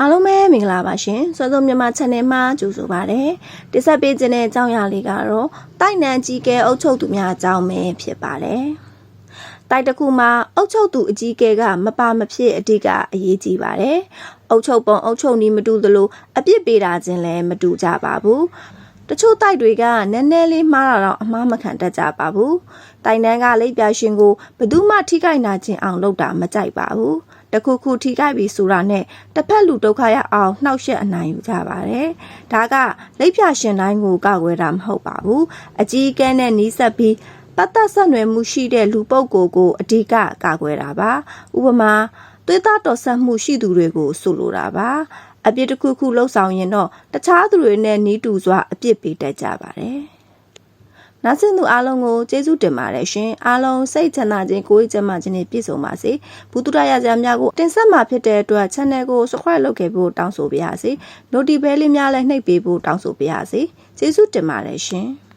အားလုံးပဲမင်္ဂလာပါရှင်စောစောမြန်မာ channel မှာကြိုဆိုပါရစေတိဆက်ပေးခြင်းတဲ့အကြောင်းအရာလေးကတော့တိုက်နန်ကြီးကဲအုပ်ချုပ်သူများအကြောင်းပဲဖြစ်ပါတယ်တိုက်တစ်ခုမှာအုပ်ချုပ်သူအကြီးကဲကမပါမဖြစ်အဓိကအရေးကြီးပါတယ်အုပ်ချုပ်ပုံအုပ်ချုပ်နည်းမတူသလိုအပြစ်ပေးတာချင်းလည်းမတူကြပါဘူးတချို့တိုက်တွေကနည်းနည်းလေးမှားတာတော့အမှားမခံတတ်ကြပါဘူး။တိုင်တန်းကလိပ်ပြရှင်ကိုဘယ်သူမှထိခိုက်နာခြင်းအောင်လုပ်တာမကြိုက်ပါဘူး။ တခုခုထိခိုက်ပြီဆိုတာနဲ့တစ်ဖက်လူဒုက္ခရအောင်နှောက်ယှက်အနိုင်ယူကြပါတယ်။ဒါကလိပ်ပြရှင်တိုင်းကိုကောက်ွယ်တာမဟုတ်ပါဘူး။အကြီးအကဲနဲ့နီးစပ်ပြီးပတ်သက်ဆက်နွယ်မှုရှိတဲ့လူပုဂ္ဂိုလ်ကိုအဓိကကာကွယ်တာပါ။ဥပမာသွေးသားတော်ဆက်မှုရှိသူတွေကိုဆိုလိုတာပါ။အပြစ်တစ်ခုခုလှုပ်ဆောင်ရင်တော့တခြားသူတွေနဲ့နီးတူစွာအပြစ်ပေးတတ်ကြပါတယ်။ နောက်ဆုံးသူအားလုံးကိုကျေးဇူးတင်ပါတယ်ရှင်။အားလုံးစိတ်ချမ်းသာခြင်းကိုယ်ကျန်းမာခြင်းနဲ့ပြည့်စုံပါစေ။ဘူတုရရကြများကိုတင်ဆက်မှာဖြစ်တဲ့အတွက် channel ကို subscribe လုပ်ခဲ့ဖို့တောင်းဆိုပါရစေ။ notification လေးများလည်းနှိပ်ပေးဖို့တောင်းဆိုပါရစေ။ကျေးဇူးတင်ပါတယ်ရှင်။